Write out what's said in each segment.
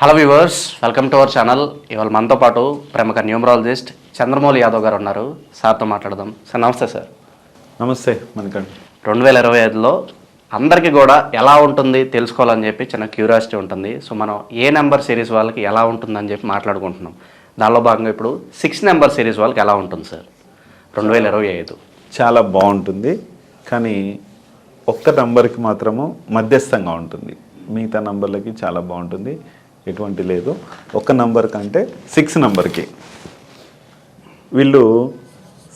Hello viewers welcome to our channel ఇవాళ మనతో పాటు ప్రముఖ న్యూమరాలజిస్ట్ చంద్రమౌళి యాదవ్ గారు ఉన్నారు. సార్తో మాట్లాడదాం. సార్ నమస్తే సార్. నమస్తే మనకండి రెండు వేల ఇరవై ఐదులో అందరికీ కూడా ఎలా ఉంటుంది తెలుసుకోవాలని చెప్పి చిన్న క్యూరియాసిటీ ఉంటుంది. సో మనం ఏ నెంబర్ సిరీస్ వాళ్ళకి ఎలా ఉంటుందని చెప్పి మాట్లాడుకుంటున్నాం. దానిలో భాగంగా ఇప్పుడు సిక్స్ నెంబర్ సిరీస్ వాళ్ళకి ఎలా ఉంటుంది సార్? రెండు వేల ఇరవై ఐదు. చాలా బాగుంటుంది. కానీ ఒక్క నంబర్కి మాత్రము మధ్యస్థంగా ఉంటుంది. మిగతా నంబర్లకి చాలా బాగుంటుంది. ఎటువంటి లేదు. ఒక్క నంబర్ కంటే సిక్స్ నంబర్కి. వీళ్ళు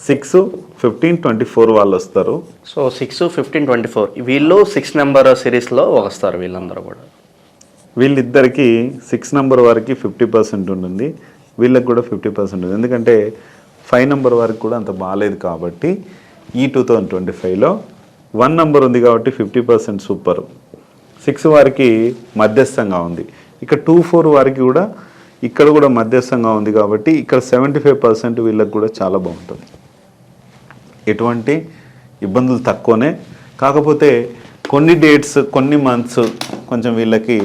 సిక్స్ ఫిఫ్టీన్ ట్వంటీ ఫోర్ వాళ్ళు వస్తారు. So six fifteen twenty four. వీళ్ళు సిక్స్ నెంబర్ సిరీస్లో వస్తారు వీళ్ళందరూ కూడా. వీళ్ళిద్దరికి సిక్స్ నెంబర్ వారికి ఫిఫ్టీ పర్సెంట్ ఉంటుంది. వీళ్ళకి కూడా ఫిఫ్టీ పర్సెంట్ ఉంటుంది. ఎందుకంటే ఫైవ్ నెంబర్ వారికి కూడా అంత బాగాలేదు కాబట్టి ఈ టూ థౌజండ్ ట్వంటీ ఫైవ్లో వన్ నెంబర్ ఉంది కాబట్టి ఫిఫ్టీ పర్సెంట్ సూపర్. సిక్స్ వారికి మధ్యస్థంగా ఉంది. ఇక టూ ఫోర్ వారికి కూడా ఇక్కడ కూడా మధ్యస్థంగా ఉంది కాబట్టి ఇక్కడ సెవెంటీ ఫైవ్ పర్సెంట్ వీళ్ళకి కూడా చాలా బాగుంటుంది. ఎటువంటి ఇబ్బందులు తక్కువనే. కాకపోతే కొన్ని డేట్స్ కొన్ని మంత్స్ కొంచెం వీళ్ళకి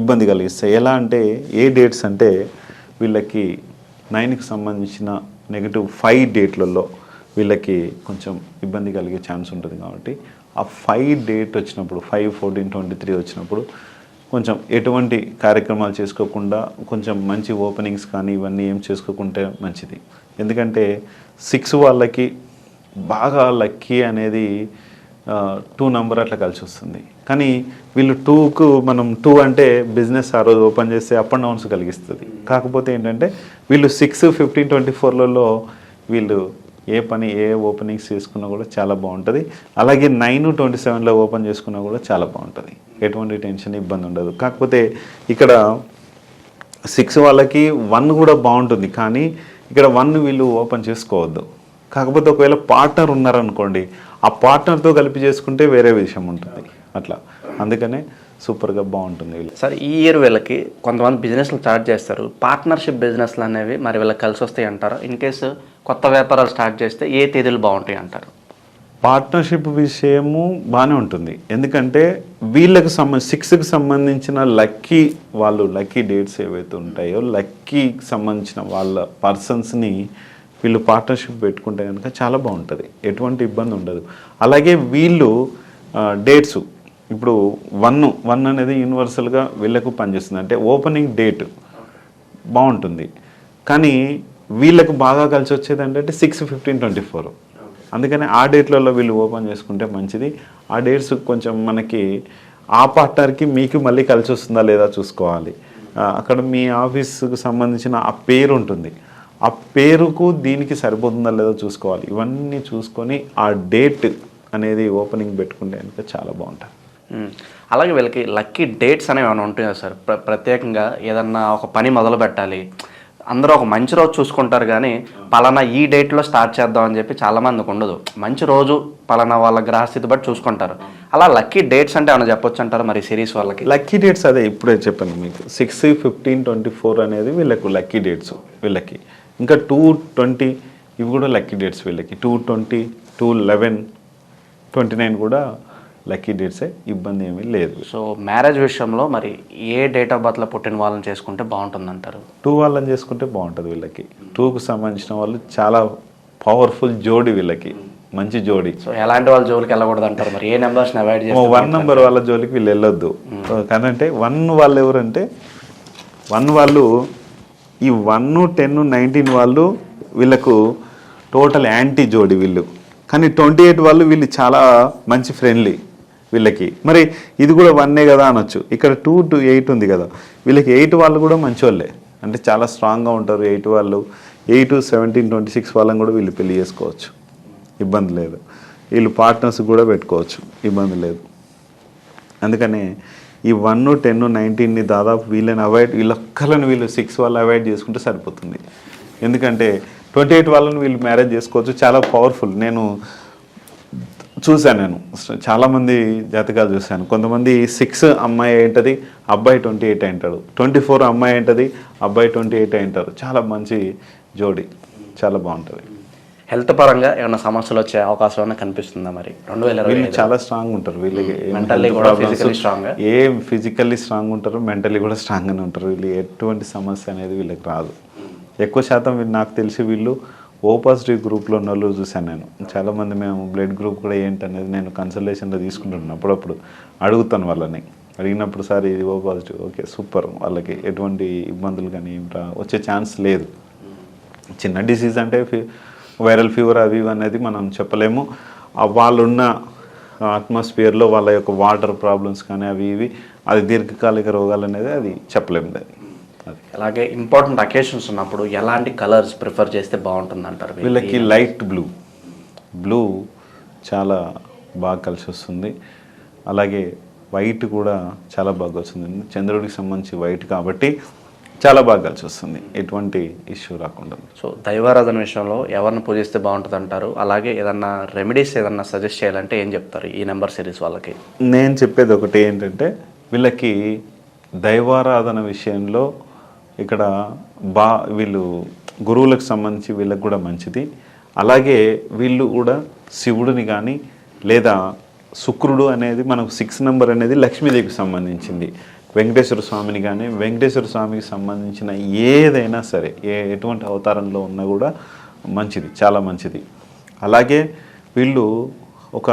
ఇబ్బంది కలిగిస్తాయి. ఎలా అంటే ఏ డేట్స్ అంటే వీళ్ళకి నైన్కి సంబంధించిన నెగిటివ్ ఫైవ్ డేట్లలో వీళ్ళకి కొంచెం ఇబ్బంది కలిగే ఛాన్స్ ఉంటుంది కాబట్టి ఆ ఫైవ్ డేట్ వచ్చినప్పుడు ఫైవ్ ఫోర్టీన్ ట్వంటీ త్రీ వచ్చినప్పుడు కొంచెం ఎటువంటి కార్యక్రమాలు చేసుకోకుండా కొంచెం మంచి ఓపెనింగ్స్ కానీ ఇవన్నీ ఏం చేసుకోకుంటే మంచిది. ఎందుకంటే సిక్స్ వాళ్ళకి బాగా లక్కీ అనేది టూ నంబర్ అట్లా కలిసి వస్తుంది. కానీ వీళ్ళు టూకు మనం టూ అంటే బిజినెస్ ఆ రోజు ఓపెన్ చేస్తే అప్ అండ్ డౌన్స్ కలిగిస్తుంది. కాకపోతే ఏంటంటే వీళ్ళు సిక్స్ ఫిఫ్టీన్ ట్వంటీ ఫోర్లలో వీళ్ళు ఏ పని ఏ ఓపెనింగ్స్ చేసుకున్నా కూడా చాలా బాగుంటుంది. అలాగే నైన్ ట్వంటీ సెవెన్లో ఓపెన్ చేసుకున్నా కూడా చాలా బాగుంటుంది. ఎటువంటి టెన్షన్ ఇబ్బంది ఉండదు. కాకపోతే ఇక్కడ సిక్స్ వాళ్ళకి వన్ కూడా బాగుంటుంది కానీ ఇక్కడ వన్ వీళ్ళు ఓపెన్ చేసుకోవద్దు. కాకపోతే ఒకవేళ పార్ట్నర్ ఉన్నారనుకోండి ఆ పార్ట్నర్తో కలిపి చేసుకుంటే వేరే విషయం ఉంటుంది. అట్లా. అందుకనే సూపర్గా బాగుంటుంది వీళ్ళు. సార్ ఈ ఇయర్ వీళ్ళకి కొంతమంది బిజినెస్లు స్టార్ట్ చేస్తారు. పార్ట్నర్షిప్ బిజినెస్లు అనేవి మరి వీళ్ళకి కలిసి వస్తాయి అంటారు? ఇన్ కేసు కొత్త వ్యాపారాలు స్టార్ట్ చేస్తే ఏ తేదీలు బాగుంటాయి అంటారు? పార్ట్నర్షిప్ విషయము బాగానే ఉంటుంది. ఎందుకంటే వీళ్ళకి సంబంధ సిక్స్కి సంబంధించిన లక్కీ వాళ్ళు లక్కీ డేట్స్ ఏవైతే ఉంటాయో లక్కీకి సంబంధించిన వాళ్ళ పర్సన్స్ని వీళ్ళు పార్ట్నర్షిప్ పెట్టుకుంటే కనుక చాలా బాగుంటుంది. ఎటువంటి ఇబ్బంది ఉండదు. అలాగే వీళ్ళు డేట్స్. ఇప్పుడు వన్ వన్ అనేది యూనివర్సల్గా వీళ్ళకు పనిచేస్తుంది. అంటే ఓపెనింగ్ డేట్ బాగుంటుంది. కానీ వీళ్ళకు బాగా కలిసి వచ్చేది ఏంటంటే సిక్స్ ఫిఫ్టీన్ ట్వంటీ ఫోర్. అందుకని ఆ డేట్లలో వీళ్ళు ఓపెన్ చేసుకుంటే మంచిది. ఆ డేట్స్ కొంచెం మనకి ఆ పార్ట్నర్కి మీకు మళ్ళీ కలిసి వస్తుందా లేదా చూసుకోవాలి. అక్కడ మీ ఆఫీస్కు సంబంధించిన ఆ పేరు ఉంటుంది. ఆ పేరుకు దీనికి సరిపోతుందా లేదో చూసుకోవాలి. ఇవన్నీ చూసుకొని ఆ డేట్ అనేది ఓపెనింగ్ పెట్టుకుంటే కనుక చాలా బాగుంటుంది. అలాగే వీళ్ళకి లక్కీ డేట్స్ అనేవి ఏమైనా ఉంటాయా సార్? ప్ర ప్రత్యేకంగా ఏదన్నా ఒక పని మొదలు పెట్టాలి అందరూ ఒక మంచి రోజు చూసుకుంటారు కానీ పలానా ఈ డేట్లో స్టార్ట్ చేద్దాం అని చెప్పి చాలామందికి ఉండదు. మంచి రోజు పలానా వాళ్ళ గ్రహస్థితి బట్టి చూసుకుంటారు. అలా లక్కీ డేట్స్ అంటే ఏమైనా చెప్పొచ్చు అంటారు మరి సిరీస్ వాళ్ళకి? లక్కీ డేట్స్ అదే ఇప్పుడే చెప్పాను మీకు. సిక్స్ ఫిఫ్టీన్ ట్వంటీ ఫోర్ అనేది వీళ్ళకు లక్కీ డేట్స్ వీళ్ళకి. ఇంకా టూ ట్వంటీ ఇవి కూడా లక్కీ డేట్స్ వీళ్ళకి. Two twenty two eleven twenty nine కూడా లక్కీ డేట్సే ఇబ్బంది ఏమీ లేదు. సో మ్యారేజ్ విషయంలో మరి ఏ డేట్ ఆఫ్ బర్త్లో పుట్టిన వాళ్ళని చేసుకుంటే బాగుంటుంది అంటారు టూ వాళ్ళని చేసుకుంటే బాగుంటుంది వీళ్ళకి. టూకు సంబంధించిన వాళ్ళు చాలా పవర్ఫుల్ జోడి వీళ్ళకి. మంచి జోడి. సో ఎలాంటి వాళ్ళ జోలికి వెళ్ళకూడదు అంటారు మరి? ఏ నెంబర్స్ని అవాయిడ్ చేస్తే వన్ నెంబర్ వాళ్ళ జోలికి వీళ్ళు వెళ్ళొద్దు. కానంటే వన్ వాళ్ళు ఎవరంటే వన్ వాళ్ళు ఈ వన్ టెన్ నైన్టీన్ వాళ్ళు వీళ్ళకు టోటల్ యాంటీ జోడి వీళ్ళు. కానీ ట్వంటీ ఎయిట్ వాళ్ళు వీళ్ళు చాలా మంచి ఫ్రెండ్లీ. వీళ్ళకి. మరి ఇది కూడా వన్నే కదా అనొచ్చు. ఇక్కడ టూ టు ఎయిట్ ఉంది కదా. వీళ్ళకి ఎయిట్ వాళ్ళు కూడా మంచోళ్ళే. అంటే చాలా స్ట్రాంగ్గా ఉంటారు ఎయిట్ వాళ్ళు. ఎయిట్ సెవెంటీన్ ట్వంటీ సిక్స్ వాళ్ళని కూడా వీళ్ళు పెళ్ళి చేసుకోవచ్చు. ఇబ్బంది లేదు. వీళ్ళు పార్ట్నర్స్ కూడా పెట్టుకోవచ్చు. ఇబ్బంది లేదు. అందుకనే ఈ వన్ టెన్ నైన్టీన్ని దాదాపు వీళ్ళని అవాయిడ్ వీళ్ళొక్కలను వీళ్ళు సిక్స్ వాళ్ళు అవాయిడ్ చేసుకుంటే సరిపోతుంది. ఎందుకంటే ట్వంటీ ఎయిట్ వాళ్ళని వీళ్ళు మ్యారేజ్ చేసుకోవచ్చు. చాలా పవర్ఫుల్. నేను చూశాను నేను. చాలామంది జాతకాలు చూశాను. కొంతమంది సిక్స్ అమ్మాయి ఏంటది అబ్బాయి ట్వంటీ ఎయిట్ అంటాడు ట్వంటీ ఫోర్ అమ్మాయి ఏంటది అబ్బాయి ట్వంటీ ఎయిట్ అంటారు చాలా మంచి జోడి. చాలా బాగుంటుంది. హెల్త్ పరంగా ఏమైనా సమస్యలు వచ్చే అవకాశం ఏమైనా కనిపిస్తుందా మరి? రెండు వేల వీళ్ళు చాలా స్ట్రాంగ్ ఉంటారు. వీళ్ళకి health కూడా strong ఆ? ఏం ఫిజికల్లీ స్ట్రాంగ్ ఉంటారు మెంటలీ కూడా స్ట్రాంగ్గానే ఉంటారు. వీళ్ళు ఎటువంటి సమస్య అనేది వీళ్ళకి రాదు. ఎక్కువ శాతం నాకు తెలిసి వీళ్ళు ఓ పాజిటివ్ గ్రూప్లో ఉన్న వాళ్ళు చూశాను నేను. చాలామంది మేము బ్లడ్ గ్రూప్ కూడా ఏంటనేది నేను కన్సల్టేషన్లో తీసుకుంటున్నాను. అప్పుడప్పుడు అడుగుతాను వాళ్ళని. అడిగినప్పుడు సార్ ఇది ఓ పాజిటివ్ ఓకే సూపర్. వాళ్ళకి ఎటువంటి ఇబ్బందులు కానీ ఏం రా వచ్చే ఛాన్స్ లేదు. చిన్న డిసీజ్ అంటే ఫీ- వైరల్ ఫీవర్ అవి ఇవి అనేది మనం చెప్పలేము. వాళ్ళున్న అట్మాస్ఫియర్లో వాళ్ళ యొక్క వాటర్ ప్రాబ్లమ్స్ కానీ అవి ఇవి అది దీర్ఘకాలిక రోగాలు అనేది అది చెప్పలేము. దాన్ని అలాగే ఇంపార్టెంట్ అకేషన్స్ ఉన్నప్పుడు ఎలాంటి కలర్స్ ప్రిఫర్ చేస్తే బాగుంటుంది అంటారు వీళ్ళకి లైట్ బ్లూ బ్లూ చాలా బాగా కలిసి వస్తుంది. అలాగే వైట్ కూడా చాలా బాగా వస్తుంది. చంద్రుడికి సంబంధించి వైట్ కాబట్టి చాలా బాగా కలిసి వస్తుంది. ఎటువంటి ఇష్యూ రాకుండా. సో దైవారాధన విషయంలో ఎవరిని పూజిస్తే బాగుంటుంది అంటారు అలాగే ఏదన్నా రెమెడీస్ ఏదన్నా సజెస్ట్ చేయాలంటే ఏం చెప్తారు ఈ నెంబర్ సిరీస్ వాళ్ళకి? నేను చెప్పేది ఒకటి ఏంటంటే వీళ్ళకి దైవారాధన విషయంలో ఇక్కడ బా వీళ్ళు గురువులకు సంబంధించి వీళ్ళకు కూడా మంచిది. అలాగే వీళ్ళు కూడా శివుడిని కానీ లేదా శుక్రుడు అనేది మనకు సిక్స్ నెంబర్ అనేది లక్ష్మీదేవికి సంబంధించింది. వెంకటేశ్వర స్వామిని కానీ వెంకటేశ్వర స్వామికి సంబంధించిన ఏదైనా సరే ఏ ఎటువంటి అవతారంలో ఉన్నా కూడా మంచిది చాలా మంచిది. అలాగే వీళ్ళు ఒక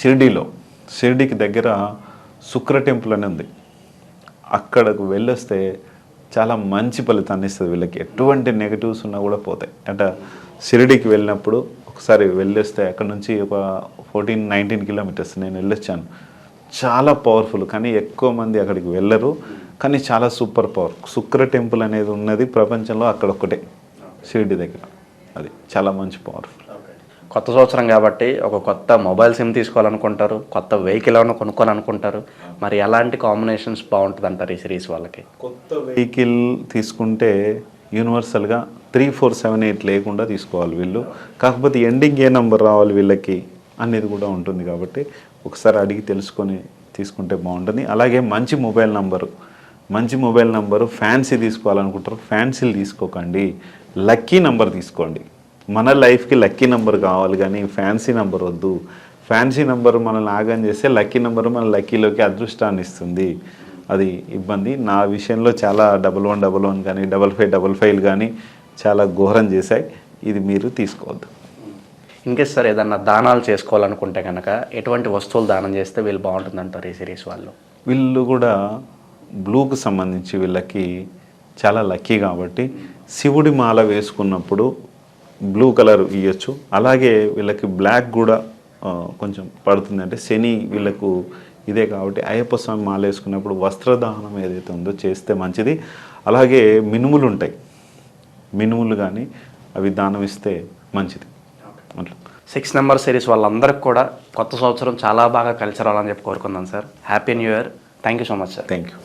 షిర్డీలో షిర్డీకి దగ్గర శుక్ర టెంపుల్ అని ఉంది. అక్కడకు వెళ్ళొస్తే చాలా మంచి ఫలితాన్ని ఇస్తుంది వీళ్ళకి. ఎటువంటి నెగటివ్స్ ఉన్నా కూడా పోతాయి. అంటే షిరిడికి వెళ్ళినప్పుడు ఒకసారి వెళ్ళొస్తే అక్కడ నుంచి ఒక ఫోర్టీన్ నైన్టీన్ కిలోమీటర్స్ నేను వెళ్ళొచ్చాను. చాలా పవర్ఫుల్ కానీ ఎక్కువ మంది అక్కడికి వెళ్ళరు. కానీ చాలా సూపర్ పవర్ శుక్ర టెంపుల్ అనేది ఉన్నది ప్రపంచంలో అక్కడ ఒక్కటే. షిరిడి దగ్గర. అది చాలా మంచి పవర్ఫుల్ కొత్త సంవత్సరం కాబట్టి ఒక కొత్త మొబైల్ సిమ్ తీసుకోవాలనుకుంటారు కొత్త వెహికల్ ఏమైనా కొనుక్కోవాలనుకుంటారు. మరి ఎలాంటి కాంబినేషన్స్ బాగుంటుంది అంటారు ఈ సిరీస్ వాళ్ళకి? కొత్త వెహికల్ తీసుకుంటే యూనివర్సల్గా త్రీ ఫోర్ సెవెన్ ఎయిట్ లేకుండా తీసుకోవాలి వీళ్ళు. కాకపోతే ఎండింగ్ ఏ నెంబర్ రావాలి వీళ్ళకి అనేది కూడా ఉంటుంది కాబట్టి ఒకసారి అడిగి తెలుసుకొని తీసుకుంటే బాగుంటుంది. అలాగే మంచి మొబైల్ నంబరు. మంచి మొబైల్ నంబరు ఫ్యాన్సీ తీసుకోవాలనుకుంటారు. ఫ్యాన్సీలు తీసుకోకండి. లక్కీ నంబర్ తీసుకోండి. మన లైఫ్కి లక్కీ నెంబర్ కావాలి కానీ ఫ్యాన్సీ నెంబర్ వద్దు. ఫ్యాన్సీ నెంబర్ మనల్ని ఆగం చేస్తే లక్కీ నెంబర్ మన లక్కీలోకి అదృష్టాన్ని ఇస్తుంది. అది ఇబ్బంది. నా విషయంలో చాలా డబల్ వన్ డబల్ వన్ కానీ డబల్ ఫైవ్ డబల్ ఫైవ్ కానీ చాలా ఘోరం చేశాయి. ఇది మీరు తీసుకోవద్దు. ఇంకే సార్ ఏదన్నా దానాలు చేసుకోవాలనుకుంటే కనుక ఎటువంటి వస్తువులు దానం చేస్తే వీళ్ళు బాగుంటుంది అంటారు ఈ సిరీస్ వాళ్ళు? వీళ్ళు కూడా బ్లూకు సంబంధించి వీళ్ళకి చాలా లక్కీ కాబట్టి శివుడి మాల వేసుకున్నప్పుడు బ్లూ కలర్ ఇవ్వచ్చు అలాగే వీళ్ళకి బ్లాక్ కూడా కొంచెం పడుతుంది. అంటే శని వీళ్ళకు ఇదే కాబట్టి అయ్యప్ప స్వామి మాల వేసుకున్నప్పుడు వస్త్రదానం ఏదైతే ఉందో చేస్తే మంచిది. అలాగే మినుములు ఉంటాయి. మినుములు కానీ అవి దానం ఇస్తే మంచిది. అట్లా సిక్స్ నెంబర్ సిరీస్ వాళ్ళందరికీ కూడా కొత్త సంవత్సరం చాలా బాగా కలిసి రావాలని చెప్పి కోరుకుందాం sir. Happy new year thank you so much sir thank you